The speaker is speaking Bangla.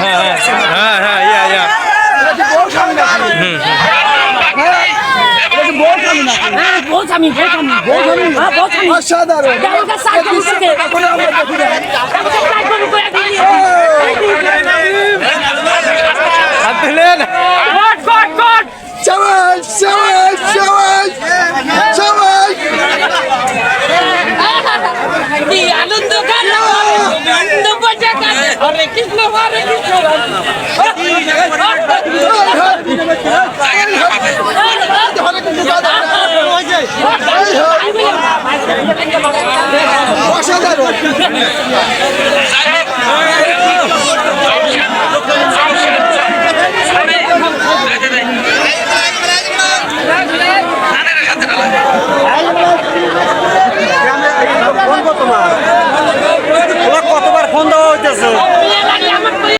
হ্যাঁ হ্যাঁ হ্যাঁ ইয়া ইয়া হ্যাঁ আমি আনন্দ আনন্দ বাজা গান হরে কৃষ্ণ হরে কৃষ্ণ অসাধারণ 这是